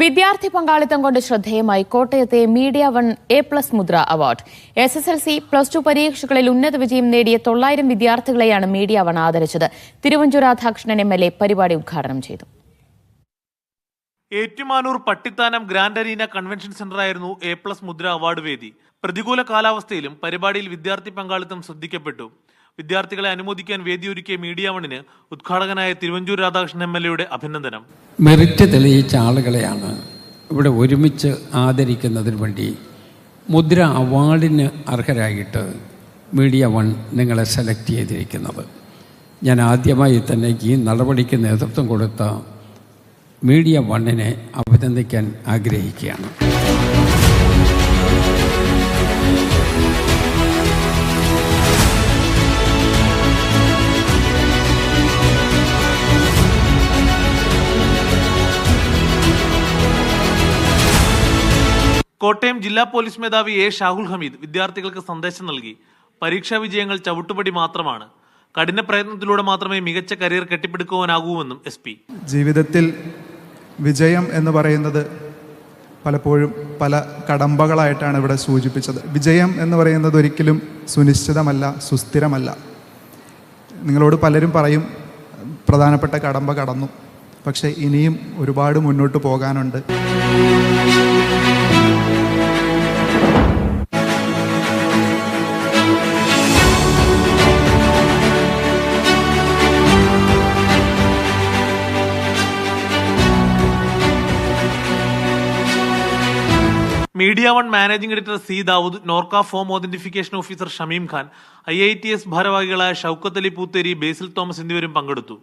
വിദ്യാർത്ഥി പങ്കാളിത്തം കൊണ്ട് ശ്രദ്ധേയമായി കോട്ടയത്തെ Media One A plus Mudra award. S S L C plus two പരീക്ഷകളിൽ ഉന്നത വിജയം നേടിയ തൊള്ളായിരം വിദ്യാർത്ഥികളെയാണ് media one ആദരിച്ചത്. Thiruvanchoor Radhakrishnan M L A പരിപാടി ഉദ്ഘാടനം ചെയ്തു. Ettumanoor Pattithanam grand arena convention സെന്ററായിരുന്നു A plus Mudra award വേദി. പ്രതികൂല കാലാവസ്ഥയിലും പരിപാടിയിൽ വിദ്യാർത്ഥി പങ്കാളിത്തം ശ്രദ്ധിക്കപ്പെട്ടു. വിദ്യാർത്ഥികളെ അനുമോദിക്കാൻ വേദിയൊരുക്കിയ മീഡിയ വണിന് ഉദ്ഘാടകനായ തിരുവഞ്ചൂർ രാധാകൃഷ്ണൻ എം എൽ എയുടെ അഭിനന്ദനം. മെറിറ്റ് തെളിയിച്ച ആളുകളെയാണ് ഇവിടെ ഒരുമിച്ച് ആദരിക്കുന്നതിന് വേണ്ടി മുദ്ര അവാർഡിന് അർഹരായിട്ട് മീഡിയ വൺ നിങ്ങളെ സെലക്ട് ചെയ്തിരിക്കുന്നത്. ഞാൻ ആദ്യമായി തന്നെ ഈ നടപടിക്ക് നേതൃത്വം കൊടുത്ത മീഡിയ വണ്ണിനെ അഭിനന്ദിക്കാൻ ആഗ്രഹിക്കുകയാണ്. കോട്ടയം ജില്ലാ പോലീസ് മേധാവി എ ഷാഹുൽ ഹമീദ് വിദ്യാർത്ഥികൾക്ക് സന്ദേശം നൽകി. പരീക്ഷാ വിജയങ്ങൾ ചവിട്ടുപടി മാത്രമാണ്. കഠിന പ്രയത്നത്തിലൂടെ മാത്രമേ മികച്ച കരിയർ കെട്ടിപ്പടുക്കുവാനാകൂവെന്നും എസ് പി. ജീവിതത്തിൽ വിജയം എന്ന് പറയുന്നത് പലപ്പോഴും പല കടമ്പകളായിട്ടാണ് ഇവിടെ സൂചിപ്പിച്ചത്. വിജയം എന്ന് പറയുന്നത് ഒരിക്കലും സുനിശ്ചിതമല്ല സുസ്ഥിരമല്ല. നിങ്ങളോട് പലരും പറയും പ്രധാനപ്പെട്ട കടമ്പ കടന്നു. പക്ഷേ ഇനിയും ഒരുപാട് മുന്നോട്ട് പോകാനുണ്ട്. Media One managing editor C Dawood NORKA form authentication officer Shameem Khan I I T S ഭാരവാഹികളായ ഷൌക്കത്ത് അലി പൂത്തേരി ബേസിൽ തോമസ് എന്നിവരും പങ്കെടുത്തു.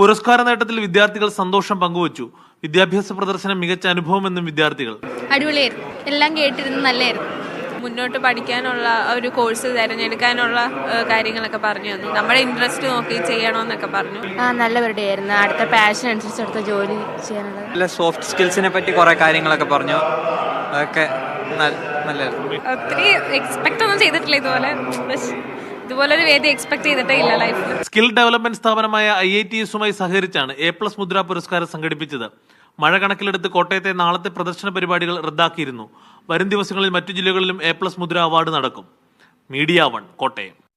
പുരസ്കാര നേട്ടത്തിൽ വിദ്യാർത്ഥികൾ സന്തോഷം പങ്കുവച്ചു. വിദ്യാഭ്യാസ പ്രദർശനം മികച്ച അനുഭവമെന്നും വിദ്യാർത്ഥികൾ. അടിപൊളിയായിരുന്നു. എല്ലാം കേട്ടിരുന്നു നല്ലായിരുന്നു മുന്നോട്ട് പഠിക്കാനുള്ള ഒരു കോഴ്സ് തിരഞ്ഞെടുക്കാനുള്ള കാര്യങ്ങളൊക്കെ പറഞ്ഞു തന്നു. നമ്മുടെ ഇൻട്രസ്റ്റ് നോക്കി ചെയ്യണമെന്നൊക്കെ പറഞ്ഞു. ആ നല്ല പരിപാടി ആയിരുന്നു അടുത്ത പാഷൻ അനുസരിച്ച് അടുത്ത ജോലി ചെയ്യാനുള്ളത്. നല്ല സോഫ്റ്റ് സ്കിൽസിനെ പറ്റി കുറെ കാര്യങ്ങളൊക്കെ പറഞ്ഞു. അതൊക്കെ നല്ല- ഒത്തിരി എക്സ്പെക്ട് ഒന്നും ചെയ്തിട്ടില്ല ഇതുപോലെ. ഇതുപോലൊരു വേദി എക്സ്പെക്ട് ചെയ്തിട്ടേ ഇല്ല ലൈഫിൽ സ്കിൽ ഡെവലപ്മെന്റ് സ്ഥാപനമായ ഐ ഐ ടി എസുമായി സഹകരിച്ചാണ് എ പ്ലസ് മുദ്ര പുരസ്കാരം സംഘടിപ്പിച്ചത്. മഴ കണക്കിലെടുത്ത് കോട്ടയത്തെ നാളത്തെ പ്രദർശന പരിപാടികൾ റദ്ദാക്കിയിരുന്നു. വരും ദിവസങ്ങളിൽ മറ്റു ജില്ലകളിലും എ പ്ലസ് മുദ്ര അവാർഡ് നടക്കും. Media One Kottayam.